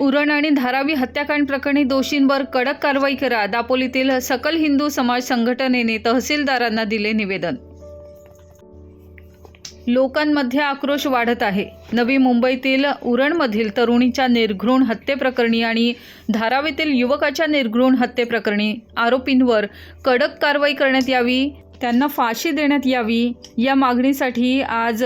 उरण आणि धारावी हत्याकांड प्रकरणी दोषींवर कडक कारवाई करा. दापोलीतील सकल हिंदू समाज संघटनेने तहसीलदारांना दिले निवेदन. लोकांमध्ये आक्रोश वाढत आहे. नवी मुंबईतील उरणमधील तरुणीच्या निर्घृण हत्येप्रकरणी आणि धारावीतील युवकाच्या निर्घृण हत्येप्रकरणी आरोपींवर कडक कारवाई करण्यात यावी त्यांना फाशी देण्यात यावी या मागणीसाठी आज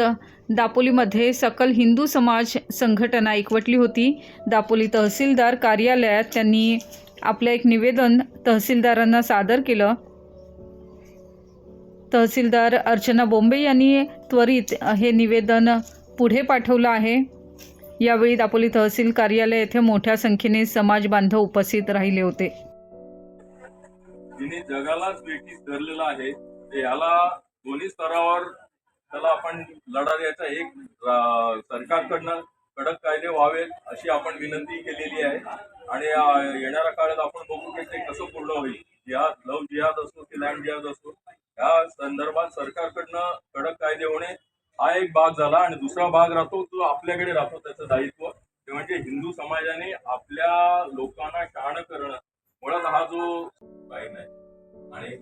दापोलीमध्ये सकल हिंदू समाज संघटना एकवटली होती. दापोली तहसीलदार कार्यालयात त्यांनी आपलं एक निवेदन तहसीलदारांना सादर केलं. तहसीलदार अर्चना बोंबे यांनी त्वरित हे निवेदन पुढे पाठवलं आहे. यावेळी दापोली तहसील कार्यालय येथे मोठ्या संख्येने समाज बांधव उपस्थित राहिले होते. जिने जगालाच वेठीस धरलेला आहे. याला दोन्ही स्तरावर त्याला आपण लढा द्यायचा एक सरकारकडनं कडक कायदे व्हावेत अशी आपण विनंती केलेली आहे. आणि येणाऱ्या काळात आपण बघू की ते कसं पूर्ण होईल. जिहाद लव जिहाद असो की लँड जिहाद असो या संदर्भात सरकारकडनं कडक कायदे होणे हा एक भाग झाला. आणि दुसरा भाग राहतो तो आपल्याकडे राहतो त्याचं दायित्व. ते म्हणजे हिंदू समाजाने आपल्या लोकांना शहाणं करणं. मुळात हा जो काही नाही आणि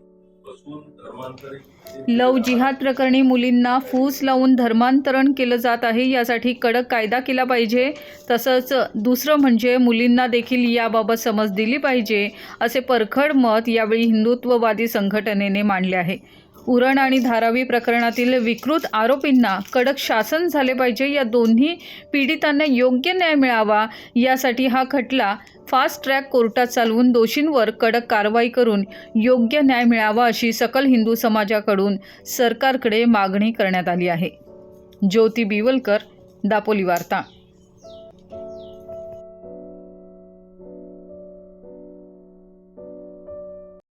लव जिहाद प्रकरणी मुलींना फूस लावून धर्मांतरण केलं जात आहे यासाठी कडक कायदा केला पाहिजे. तसंच दुसरं म्हणजे मुलींना देखील याबाबत समज दिली पाहिजे असे परखड मत यावेळी हिंदुत्ववादी संघटनेने मांडले आहे. उरण आणि धारावी प्रकरणातील विकृत आरोपींना कडक शासन झाले पाहिजे. या दोन्ही पीडितांना योग्य न्याय मिळावा यासाठी हा खटला फास्ट ट्रॅक कोर्टात चालवून दोषींवर कडक कारवाई करून योग्य न्याय मिळावा अशी सकल हिंदू समाजाकडून सरकारकडे मागणी करण्यात आली आहे. ज्योती बिवलकर दापोली वार्ता.